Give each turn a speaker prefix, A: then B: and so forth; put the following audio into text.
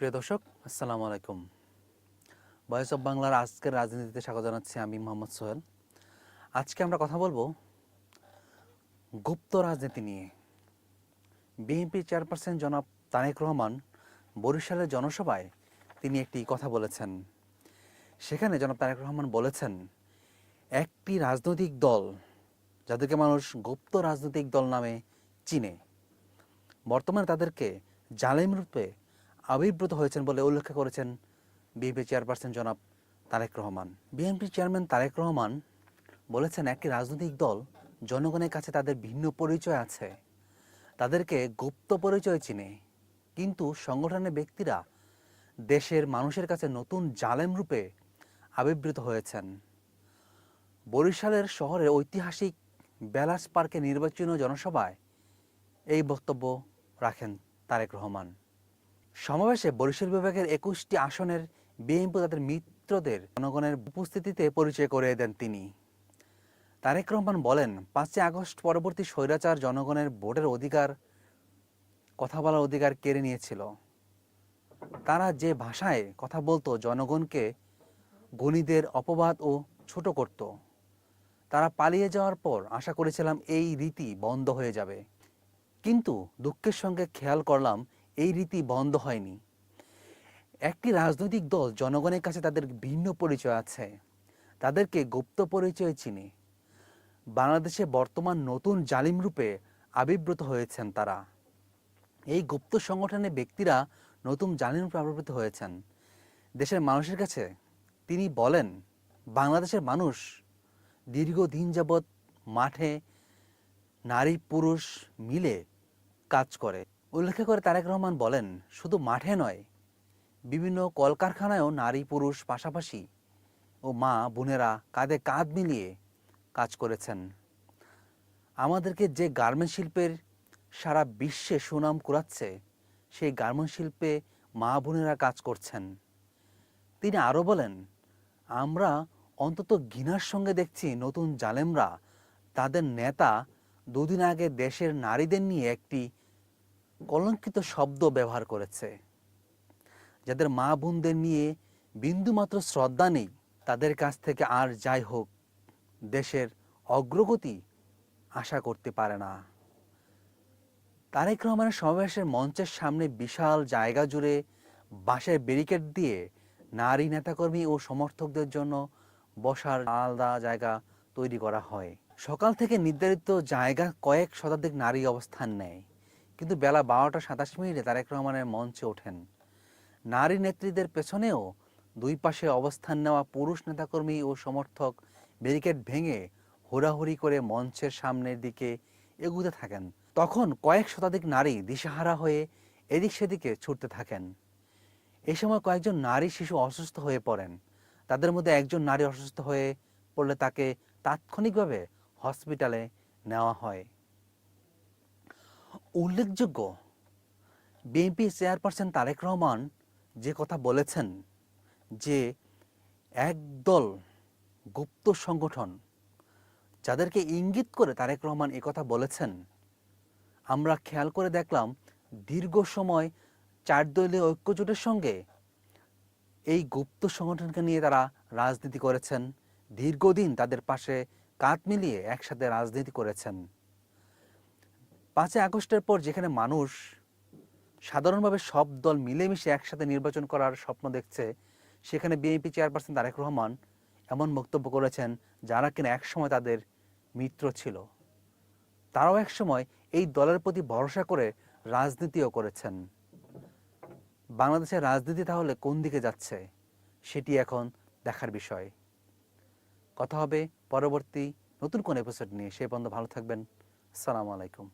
A: প্রিয় দর্শক, আসসালামু আলাইকুম। ভয়েস অফ বাংলার আজকের রাজনীতিতে স্বাগত জানাচ্ছি আমি মোহাম্মদ সোহেল। আজকে আমরা কথা বলব গুপ্ত রাজনীতি নিয়ে। বিএনপি চেয়ারপারসন জনাব তারেক রহমান বরিশালের জনসভায় তিনি একটি কথা বলেছেন। সেখানে জনাব তারেক রহমান বলেছেন, একটি রাজনৈতিক দল যাদেরকে মানুষ গুপ্ত রাজনৈতিক দল নামে চিনে, বর্তমানে তাদেরকে জালেম রূপে আবির্ভূত হয়েছেন বলে উল্লেখ করেছেন বিএনপি চেয়ারপারসন জনাব তারেক রহমান। বিএনপি চেয়ারম্যান তারেক রহমান বলেছেন, একটি রাজনৈতিক দল জনগণের কাছে তাদের ভিন্ন পরিচয় আছে। তাদেরকে গুপ্ত পরিচয় চিনে। কিন্তু সংগঠনের ব্যক্তিরা দেশের মানুষের কাছে নতুন জালেম রূপে আবির্ভূত হয়েছেন। বরিশালের শহরের ঐতিহাসিক বেলাস পার্কে নির্বাচনী জনসভায় এই বক্তব্য রাখেন তারেক রহমান। সমাবেশে বরিশাল বিভাগের একুশটি আসনের বিএনপি তাদের মিত্রদের জনগণের উপস্থিতিতে পরিচয় করে দেন তিনি। তারেক রহমান বলেন, পাঁচই আগস্ট পরবর্তী স্বৈরাচার জনগণের ভোটের অধিকার, কথা বলার অধিকার কেড়ে নিয়েছিল। তারা যে ভাষায় কথা বলতো, জনগণকে গণিদের অপবাদ ও ছোট করত। তারা পালিয়ে যাওয়ার পর আশা করেছিলাম এই রীতি বন্ধ হয়ে যাবে। কিন্তু দুঃখের সঙ্গে খেয়াল করলাম এই রীতি বন্ধ হয়নি। একটি রাজনৈতিক দল জনগণের কাছে তাদের ভিন্ন পরিচয় আছে। তাদেরকে গুপ্ত পরিচয় চিনে। বাংলাদেশে বর্তমান নতুন জালিম রূপে আবির্ভূত হয়েছেন তারা। এই গুপ্ত সংগঠনের ব্যক্তিরা নতুন জালিম রূপে আবির্ভূত হয়েছেন। দেশের মানুষের কাছে তিনি বলেন, বাংলাদেশের মানুষ দীর্ঘদিন যাবৎ মাঠে নারী পুরুষ মিলে কাজ করে। উল্লেখ করে তারেক রহমান বলেন, শুধু মাঠে নয়, বিভিন্ন কলকারখানায়ও নারী, পুরুষ পাশাপাশি ও মা, বোনেরা কাঁধে কাঁধ মিলিয়ে কাজ করেছেন। আমাদেরকে যে গার্মেন্ট শিল্পের সারা বিশ্বে সুনাম কুড়াচ্ছে, সেই গার্মেন্ট শিল্পে মা, বোনেরা কাজ করছেন। তিনি আরও বলেন, আমরা অন্তত ঘৃণার সঙ্গে দেখছি নতুন জালেমরা, তাদের নেতা দুদিন আগে দেশের নারীদের নিয়ে একটি কলঙ্কিত শব্দ ব্যবহার করেছে। যাদের মা বোনদের নিয়ে বিন্দুমাত্র শ্রদ্ধা নেই, তাদের কাছ থেকে আর যাই হোক, দেশের অগ্রগতি আশা করতে পারে না। তারেক রহমানের সমাবেশের মঞ্চের সামনে বিশাল জায়গা জুড়ে বাঁশের ব্যারিকেড দিয়ে নারী নেতাকর্মী ও সমর্থকদের জন্য বসার আলাদা জায়গা তৈরি করা হয়। সকাল থেকে নির্ধারিত জায়গা কয়েক শতাধিক নারী অবস্থান নেয়। কিন্তু বেলা বারোটা সাতাশ মিনিটে তারেক রহমানের মঞ্চে ওঠেন। নারী নেত্রীদের পেছনেও দুই পাশে অবস্থান নেওয়া পুরুষ নেতাকর্মী ও সমর্থক ব্যারিকেড ভেঙে হুড়াহুড়ি করে মঞ্চের সামনের দিকে এগুতে থাকেন। তখন কয়েক শতাধিক নারী দিশাহারা হয়ে এদিক সেদিকে ছুটতে থাকেন। এই সময় কয়েকজন নারী শিশু অসুস্থ হয়ে পড়েন। তাদের মধ্যে একজন নারী অসুস্থ হয়ে পড়লে তাকে তাৎক্ষণিকভাবে হসপিটালে নেওয়া হয়। উল্লেখযোগ্য। বিএনপি চেয়ারপারসন তারেক রহমান যে কথা বলেছেন যে একদল গুপ্ত সংগঠন যাদেরকে ইঙ্গিত করে তারেক রহমান এ কথা বলেছেন, আমরা খেয়াল করে দেখলাম দীর্ঘ সময় চার দলীয় ঐক্যজোটের সঙ্গে এই গুপ্ত সংগঠনকে নিয়ে তারা রাজনীতি করেছেন। দীর্ঘদিন তাদের পাশে কাঁধ মিলিয়ে একসাথে রাজনীতি করেছেন। পাঁচই আগস্টের পর যেখানে মানুষ সাধারণভাবে সব দল মিলেমিশে একসাথে নির্বাচন করার স্বপ্ন দেখছে, সেখানে বিএনপি চেয়ারপারসন তারেক রহমান এমন বক্তব্য করেছেন যারা কিনা একসময় তাদের মিত্র ছিল। তারাও একসময় এই দলের প্রতি ভরসা করে রাজনীতিও করেছেন। বাংলাদেশের রাজনীতি তাহলে কোন দিকে যাচ্ছে, সেটি এখন দেখার বিষয়। কথা হবে পরবর্তী নতুন কোন এপিসোড নিয়ে। সেই পর্যন্ত ভালো থাকবেন। সালাম আলাইকুম।